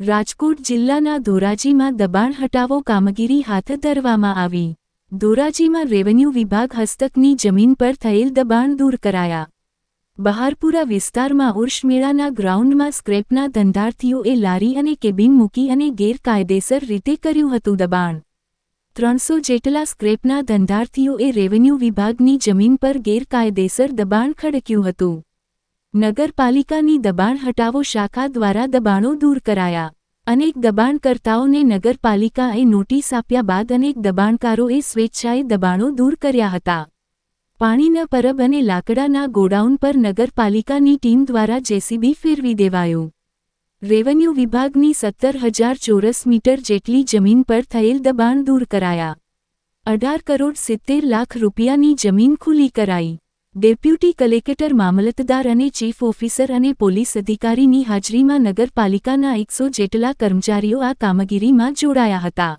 રાજકોટ જિલ્લાના ધોરાજીમાં દબાણ હટાવો કામગીરી હાથ ધરવામાં આવી. ધોરાજીમાં રેવન્યુ વિભાગ હસ્તકની જમીન પર થયેલ દબાણ દૂર કરાયા. બહારપુરા વિસ્તારમાં ઉર્ષમેળાના ગ્રાઉન્ડમાં સ્ક્રેપના ધંધાર્થીઓએ લારી અને કેબિન મૂકી અને ગેરકાયદેસર રીતે કર્યું હતું દબાણ. ત્રણસો જેટલા સ્ક્રેપના ધંધાર્થીઓએ રેવન્યુ વિભાગની જમીન પર ગેરકાયદેસર દબાણ ખડક્યું હતું. નગરપાલિકાની દબાણ હટાવો શાખા દ્વારા દબાણો દૂર કરાયા. અનેક દબાણકર્તાઓને નગરપાલિકાએ નોટિસ આપ્યા બાદ અનેક દબાણકારોએ સ્વેચ્છાએ દબાણો દૂર કર્યા હતા. પાણીના પરબ અને લાકડાના ગોડાઉન પર નગરપાલિકાની ટીમ દ્વારા જેસીબી ફેરવી દેવાયું. રેવન્યુ વિભાગની સત્તર હજાર ચોરસ મીટર જેટલી જમીન પર થયેલ દબાણ દૂર કરાયા. અઢાર કરોડ સિત્તેર લાખ રૂપિયાની જમીન ખુલ્લી કરાઈ. ડેપ્યુટી કલેક્ટર મામલતદાર અને ચીફ ઓફિસર અને પોલીસ અધિકારીની હાજરીમાં નગરપાલિકાના એકસો જેટલા કર્મચારીઓ આ કામગીરીમાં જોડાયા હતા.